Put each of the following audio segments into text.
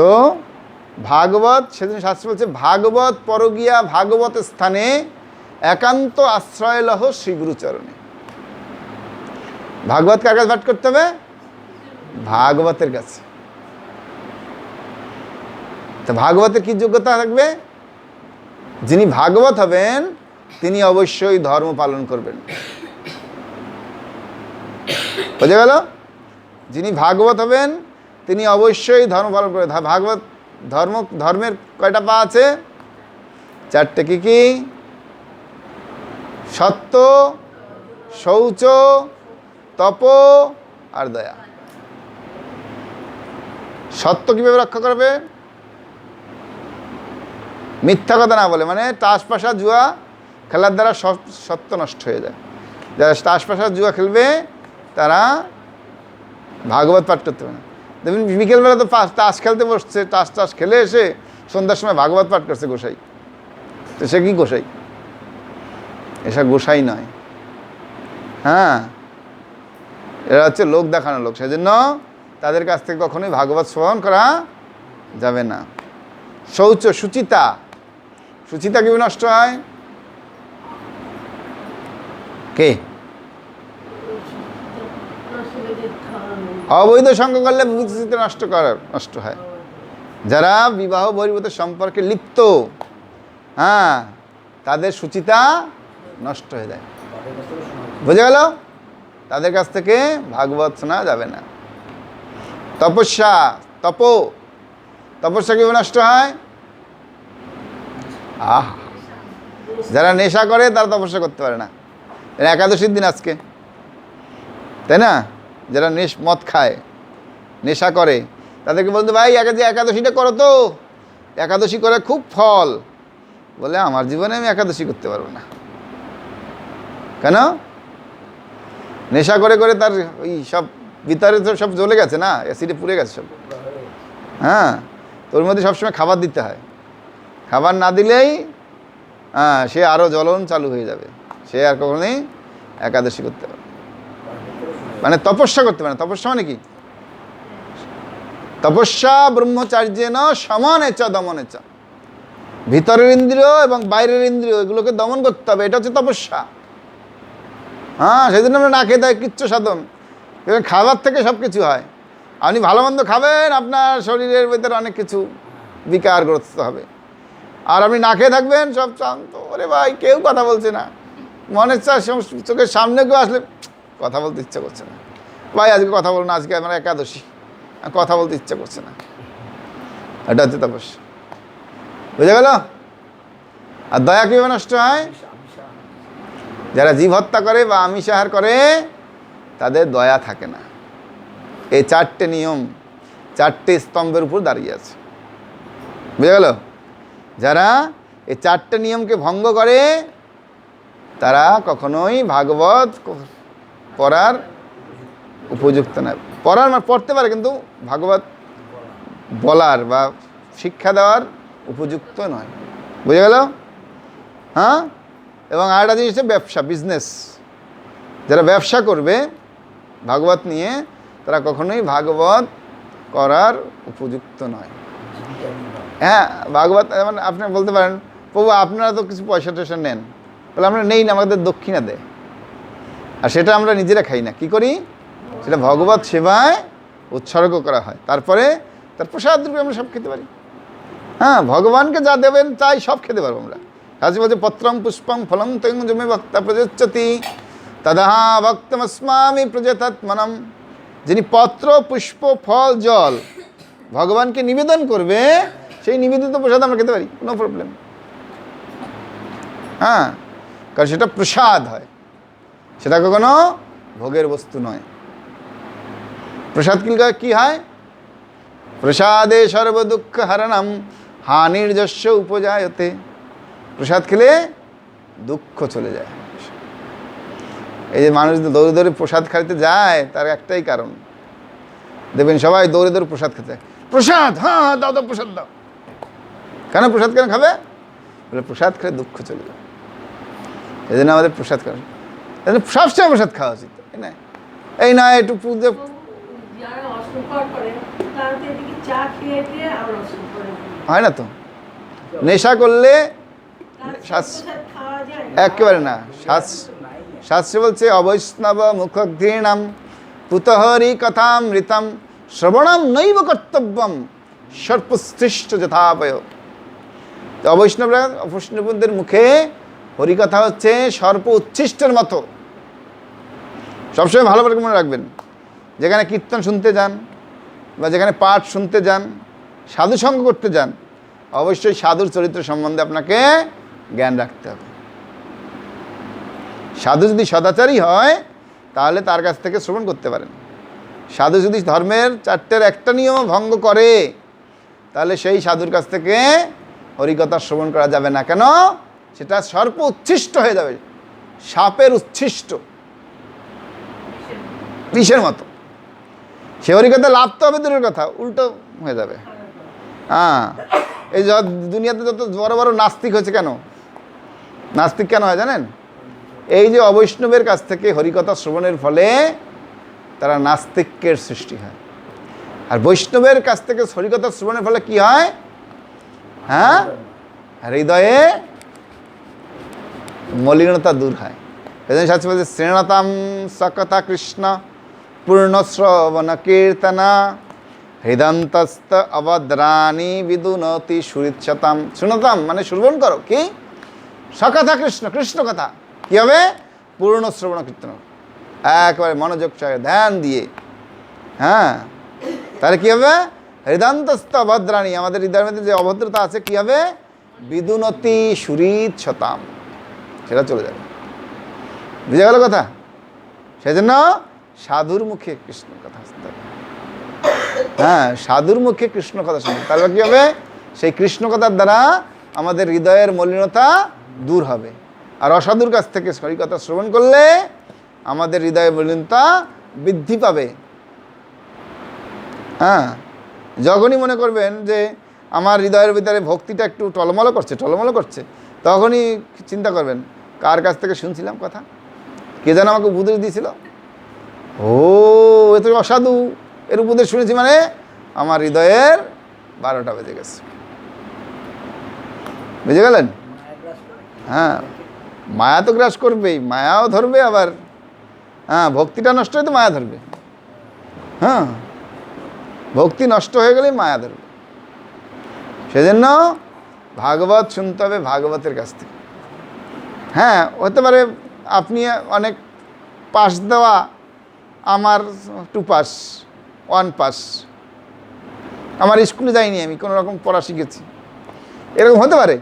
তো ভাগবত, সেদিন শাস্ত্র বলছে, ভাগবত পরগিয়া ভাগবত স্থানে একান্ত আশ্রয় লহ শ্রীগুরুচরণে। ভাগবত কার কাছে পাঠ করতে হবে? ভাগবতের কাছে। তো ভাগবতের কি যোগ্যতা থাকবে? যিনি ভাগবত হবেন, তিনি অবশ্যই ধর্ম পালন করবেন। বোঝা গেল? যিনি ভাগবত হবেন তিনি অবশ্যই ধর্ম পালন করে ভাগবত ধর্ম, ধর্মের কয়টা পা আছে? চারটে কি কি? সত্য, শৌচ, তপ আর দয়া। সত্য কীভাবে রক্ষা করবে? মিথ্যা কথা না বলে মানে তাস পাশা জুয়া খেলার দ্বারা সত্য নষ্ট হয়ে যায়। যারা তাস পাশা জুয়া খেলবে, তারা ভাগবত পাঠ করতে পারে না। দেখবেন বিকেলবেলা তো তাস খেলতে বসছে, তাস টাস খেলে এসে সন্ধ্যার সময় ভাগবত পাঠ করছে গোসাই। তো সে কি গোসাই? এসব গোসাই নয়। হ্যাঁ। এরা হচ্ছে লোক দেখানো লোক, সেজন্য তাদের কাছ থেকে কখনোই ভাগবত শ্রবণ করা যাবে না। শৌচ সুচিতা। সুচিতা কীভাবে নষ্ট হয়? কে? অবৈধ সঙ্গ করলে বুদ্ধিতে নষ্ট করার নষ্ট হয়। যারা বিবাহ বহির্ভূত সম্পর্কে লিপ্ত হ্যাঁ তাদের সুচিতা নষ্ট হয়ে যায়। বুঝে গেল? তাদের কাছ থেকে ভাগবত শোনা যাবে না। তপস্যা, তপ, তপস্যা কীভাবে নষ্ট হয়? আহ, যারা নেশা করে তারা তপস্যা করতে পারে না। একাদশীর দিন আজকে। তাই না? যারা নেশ মদ খায়, নেশা করে, তাদেরকে বলতো, ভাই একা যে একাদশীটা করো তো। একাদশী করে খুব ফল। বলে, আমার জীবনে আমি একাদশী করতে পারব না। কেন? নেশা করে করে তার ওই সব ভিতরে তো সব জ্বলে গেছে না? অ্যাসিডে পুড়ে গেছে সব। হ্যাঁ তোর মধ্যে সবসময় খাবার দিতে হয়। খাবার না দিলেই হ্যাঁ সে আরও জ্বলন চালু হয়ে যাবে। সে আর কখনোই একাদশী করতে পারবে মানে তপস্যা করতে পারে। তপস্যা মানে কি? তপস্যা ব্রহ্মচার্যেন সমানে চ, দমনে চ। ভিতরের ইন্দ্রিয় এবং বাইরের ইন্দ্রিয়, এগুলোকে দমন করতে হবে। এটা হচ্ছে তপস্যা। হ্যাঁ সেদিন আমরা না খেয়ে দেয় কিচ্ছু সাধন। খাবার থেকে সব কিছু হয়। আপনি ভালো মন্দ খাবেন, আপনার শরীরের ভিতরে অনেক কিছু বিকার গ্রস্ত হবে। আর আপনি না খেয়ে থাকবেন, সব শান্ত। ওরে ভাই, কেউ কথা বলছে না। মনে হচ্ছে আর চোখের সামনে কেউ আসলে কথা বলতে ইচ্ছা করছে না। ভাই, আজকে কথা বলুন আজকে আমার একাদশী। কথা বলতে ইচ্ছা করছে না। এটা হচ্ছে তপস্যা বুঝে গেল? আর দয়া কীভাবে নষ্ট হয়। যারা জীব হত্যা করে বা আমিষাহার করে, তাদের দয়া থাকে না। এই চারটে নিয়ম, চারটে স্তম্ভের উপর দাঁড়িয়ে আছে। বুঝে গেল? যারা এই চারটে নিয়মকে ভঙ্গ করে, তারা কখনোই ভাগবত পড়ার উপযুক্ত নয় পড়ার মানে পড়তে পারে, কিন্তু ভাগবত বলার বা শিক্ষা দেওয়ার উপযুক্ত নয়। বুঝে গেল? হ্যাঁ? এবং আরেকটা জিনিস হচ্ছে ব্যবসা বিজনেস যারা ব্যবসা করবে, ভাগবত নিয়ে, তারা কখনোই ভাগবত করার উপযুক্ত নয়। হ্যাঁ ভাগবত যেমন আপনি বলতে পারেন, প্রভু, আপনারা তো কিছু পয়সা টয়সা নেন। তাহলে আমরা নেই না, আমাদের দক্ষিণা দেয় আর সেটা আমরা নিজেরা খাই না। কি করি? সেটা ভগবত সেবায় উৎসর্গ করা হয়। তারপরে তার প্রসাদ রূপে আমরা সব খেতে পারি। হ্যাঁ ভগবানকে যা দেবেন তাই সব খেতে পারব আমরা। আজ বলছে পত্রম পুষ্পম ফলম তৈং জমে ভক্তা প্রযোচ্যতি তদাহা ভক্তমস্মামি প্রজেতাত্মনম। যিনি পত্র, পুষ্প, ফল, জল ভগবানকে নিবেদন করবে, সেই নিবেদিত প্রসাদ আমরা খেতে পারি। কোনো প্রবলেম হ্যাঁ কারণ সেটা প্রসাদ হয়। সেটা কখনো ভোগের বস্তু নয়। প্রসাদ কি কি হয়? প্রসাদে সর্বদুঃখ হরণম হানির্যস্য উপজায়তে। প্রসাদ খেলে দুঃখ চলে যায়। এই যে মানুষ দৌড়ে দৌড়ে প্রসাদ খাইতে যায়, তার একটাই কারণ। দেখবেন সবাই দৌড়ে দৌড়ে প্রসাদ খেতে যায়। প্রসাদ হ্যাঁ হ্যাঁ দাও দাও, প্রসাদ দাও। কেন প্রসাদ কেন খাবে? বলে প্রসাদ খেলে দুঃখ চলে যাবে এই জন্য আমাদের প্রসাদ খাওয়া জন্য সবসময় প্রসাদ খাওয়া উচিত তাই না? এই না একটু পুজো হয় না তো? নেশা করলে। একেবারে না শাস শাস্ত্রে বলছে অবৈষ্ণব মুখঘৃণাম পুতহরি কথামৃতম শ্রবণম নৈব কর্তব্যম সর্পসৃষ্ট যথাপয় তো অবৈষ্ণবরা অবৈষ্ণবদের মুখে হরিকথা হচ্ছে সর্প উচ্ছিষ্টের মতো। সবসময় ভালো করে মনে রাখবেন। যেখানে কীর্তন শুনতে যান বা যেখানে পাঠ শুনতে যান, সাধু সঙ্গ করতে যান, অবশ্যই সাধুর চরিত্র সম্বন্ধে আপনাকে জ্ঞান রাখতে হবে। সাধু যদি সদাচারী হয়, তাহলে তার কাছ থেকে শ্রবণ করতে পারেন। সাধু যদি ধর্মের চারটের একটা নিয়ম ভঙ্গ করে, তাহলে সেই সাধুর কাছ থেকে হরিকথা শ্রবণ করা যাবে না। কেন? সেটা সর্প উচ্ছিষ্ট হয়ে যাবে, সাপের উচ্ছিষ্ট। বিষের মতো? সে হরিকথা লাভ তো হবে, দূরের কথা, উল্টো হয়ে যাবে। হ্যাঁ এই যত দুনিয়াতে যত বড় বড় নাস্তিক হয়েছে কেন? নাস্তিক কেন হয় জানেন? এই যে অবৈষ্ণবের কাছ থেকে হরিকথা শ্রবণের ফলে তারা নাস্তিকের সৃষ্টি হয়। আর বৈষ্ণবের কাছ থেকে হরিকথা শ্রবণের ফলে কি হয়? হ্যাঁ? হৃদয়ে মলিনতা দূর হয়। এজন্য শাস্ত্র বলছে, শ্রেণতাম সকথা কৃষ্ণ পূর্ণশ্রবণ কীর্তনা হৃদন্তস্ত অবদ্রাণী বিদুনতি সুরিচ্ছতাম। শুনতাম মানে শ্রবণ করো। কি? সকথা কৃষ্ণ কৃষ্ণ কথা। কী হবে? পূর্ণ শ্রবণ কীর্তন একেবারে মনোযোগ সহকারে ধ্যান দিয়ে। হ্যাঁ? তাহলে কী হবে? হৃদন্তস্থ অভদ্রাণী আমাদের হৃদয়ের মধ্যে যে অভদ্রতা আছে, কী হবে? বিদুনতি সুরিচ্ছতাম। সেটা চলে যাবে বুঝে গেল কথা? সেজন্য সাধুর মুখে কৃষ্ণ কথা হ্যাঁ সাধুর মুখে কৃষ্ণ কথা শুনতে তাহলে কি হবে? সেই কৃষ্ণ কথার দ্বারা আমাদের হৃদয়ের মলিনতা দূর হবে। আর অসাধুর কাছ থেকে সরি কথা শ্রবণ করলে আমাদের হৃদয়ের মলিনতা বৃদ্ধি পাবে। হ্যাঁ যখনই মনে করবেন যে আমার হৃদয়ের ভিতরে ভক্তিটা একটু টলমল করছে টলমল করছে, তখনই চিন্তা করবেন কার কাছ থেকে শুনছিলাম কথা? কে যেন আমাকে উপদেশ দিয়েছিল? ও, এ তো অসাধু। এর উপদেশ শুনেছি মানে আমার হৃদয়ের বারোটা বেজে গেছে। বুঝে গেলেন? হ্যাঁ। মায়া তো গ্রাস করবেই, মায়াও ধরবে আবার। হ্যাঁ ভক্তিটা নষ্ট হয়ে তো মায়া ধরবে। হ্যাঁ। ভক্তি নষ্ট হয়ে গেলেই মায়া ধরবে। সেজন্য ভাগবত শুনতে হবে ভাগবতের কাছ থেকে। হ্যাঁ হতে পারে আপনি অনেক পাস দেওয়া, আমার টু পাস ওয়ান পাস আমার স্কুলে যাইনি আমি, কোনো রকম পড়া শিখেছি। এরকম হতে পারে,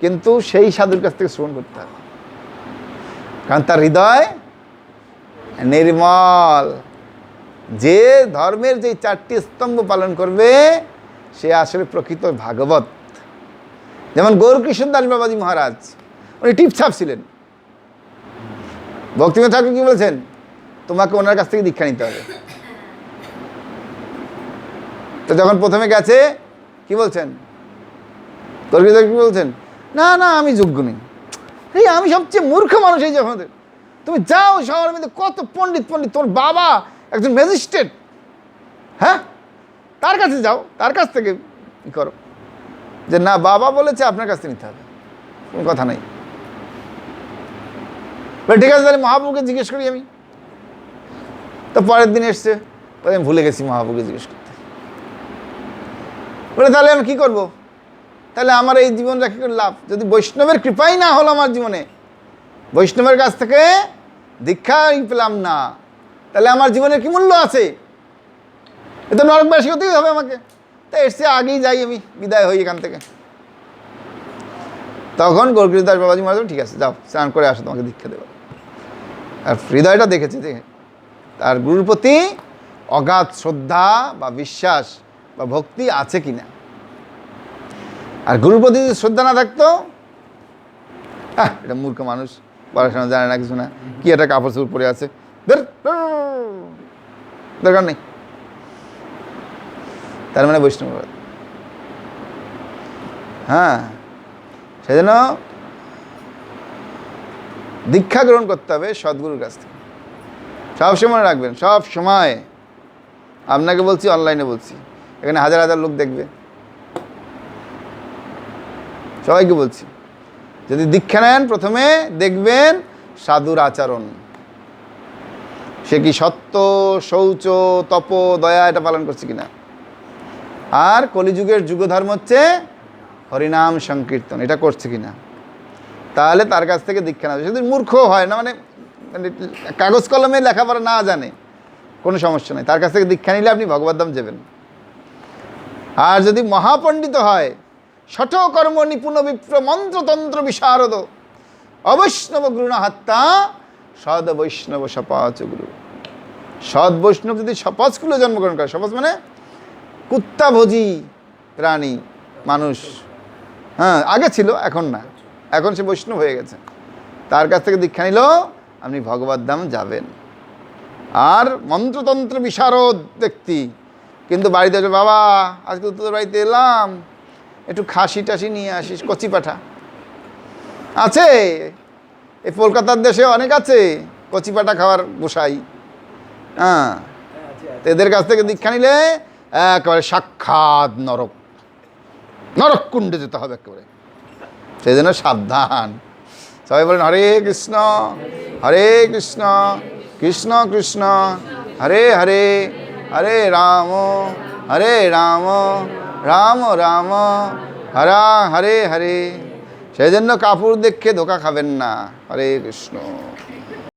কিন্তু সেই সাধুর কাছ থেকে শ্রবণ করতে হবে। কারণ তার হৃদয় নির্মল। যে ধর্মের যে চারটি স্তম্ভ পালন করবে, সে আসলে প্রকৃত ভাগবত। যেমন গৌরকৃষ্ণ দাস বাবাজি মহারাজ উনি টিপছাপ ছিলেন। ভক্তিময় ঠাকুর কি বলেছেন? তোমাকে ওনার কাছ থেকে দীক্ষা নিতে হবে। তো যখন প্রথমে গেছে, কি বলছেন? দাস কি বলছেন? না না, আমি যোগ্য নেই। এই আমি সবচেয়ে মূর্খ মানুষ এই যখন তুমি যাও শহরের মধ্যে, কত পণ্ডিত পণ্ডিত, তোমার বাবা একজন ম্যাজিস্ট্রেট। হ্যাঁ? তার কাছে যাও, তার কাছ থেকে করো। যে না, বাবা বলেছে, আপনার কাছ থেকে নিতে হবে। কোনো কথা নাই। ঠিক আছে তাহলে মহাপ্রভুকে জিজ্ঞেস করি আমি। তো পরের দিন এসছে তো আমি ভুলে গেছি মহাপ্রভুকে জিজ্ঞেস করতে। বলে, তাহলে আমি কি করব? তাহলে আমার এই জীবন রেখে করে লাভ। যদি বৈষ্ণবের কৃপাই না হলো আমার জীবনে, বৈষ্ণবের কাছ থেকে দীক্ষাই পেলাম না, তাহলে আমার জীবনের কি মূল্য আছে? এ তো নরকবাসী হতেই হবে আমাকে। তা এসছে, আগেই যাই আমি, বিদায় হই এখান থেকে। তখন গৌরকৃষ্ণ দাস বাবাজি মহারাজ ঠিক আছে, যাও, স্নান করে আসো, তোমাকে দীক্ষা দেবো। আর হৃদয়টা দেখেছে যে তার গুরুর প্রতি অগাধ শ্রদ্ধা বা বিশ্বাস বা ভক্তি আছে কি না। আর গুরুর প্রতি যদি শ্রদ্ধা না থাকতো হ্যাঁ এটা মূর্খ মানুষ, পড়াশোনা জানে না কিছু না, কি একটা কাপড় চোপড় পরে আছে। দরকার নেই। তার মানে বৈষ্ণব। হ্যাঁ সেজন্য দীক্ষা গ্রহণ করতে হবে সদ্গুরুর কাছ থেকে। সব সময় রাখবেন, সব সময়। আপনাকে বলছি অনলাইনে বলছি। এখানে হাজার হাজার লোক দেখবে। সবাইকে বলছি, যদি দীক্ষা নেন প্রথমে, দেখবেন সাধুর আচরণ। সে কি সত্য, শৌচ, তপ, দয়া এটা পালন করছে কিনা? আর কলিযুগের যুগধর্ম হচ্ছে হরিনাম সংকীর্তন, এটা করছে কিনা? তাহলে তার কাছ থেকে দীক্ষা নেবে যদি মূর্খ হয় না মানে মানে কাগজ কলমে লেখাপড়া না জানে, কোনো সমস্যা নেই। তার কাছ থেকে দীক্ষা নিলে আপনি ভগবত ধাম যাবেন। আর যদি মহাপণ্ডিত হয়, শঠকর্ম নিপুণ বিপ্র মন্ত্রতন্ত্র বিশারদ, অবৈষ্ণব গুরুণাহাত্তা সদ বৈষ্ণব সপাচ গুরু। সদ বৈষ্ণব যদি সপাচকুলে জন্মগ্রহণ করে, সপাচ মানে কুত্তাভোজী প্রাণী, মানুষ। হ্যাঁ আগে ছিল, এখন না। এখন সে বৈষ্ণব হয়ে গেছে। তার কাছ থেকে দীক্ষা নিল আপনি ভগবত ধাম যাবেন। আর মন্ত্রতন্ত্র বিশারদ ব্যক্তি কিন্তু বাড়িতে বাবা আজকে তো তোর বাড়িতে এলাম। একটু খাসি টাসি নিয়ে আসিস কচি পাঠা। আছে। এই কলকাতার দেশে অনেক আছে কচি পাঠা খাওয়ার গোসাই। হ্যাঁ। এদের কাছ থেকে দীক্ষা নিলে একেবারে সাক্ষাৎ নরক। নরক কুণ্ডে যেতে হবে একেবারে। সেই জন্য সাবধান। সবাই বলেন, হরে কৃষ্ণ হরে কৃষ্ণ কৃষ্ণ কৃষ্ণ, হরে হরে হরে রাম হরে রাম রাম রাম, হরা, হরে হরে। সেই জন্য কাপড় দেখে ধোকা খাবেন না। হরে কৃষ্ণ।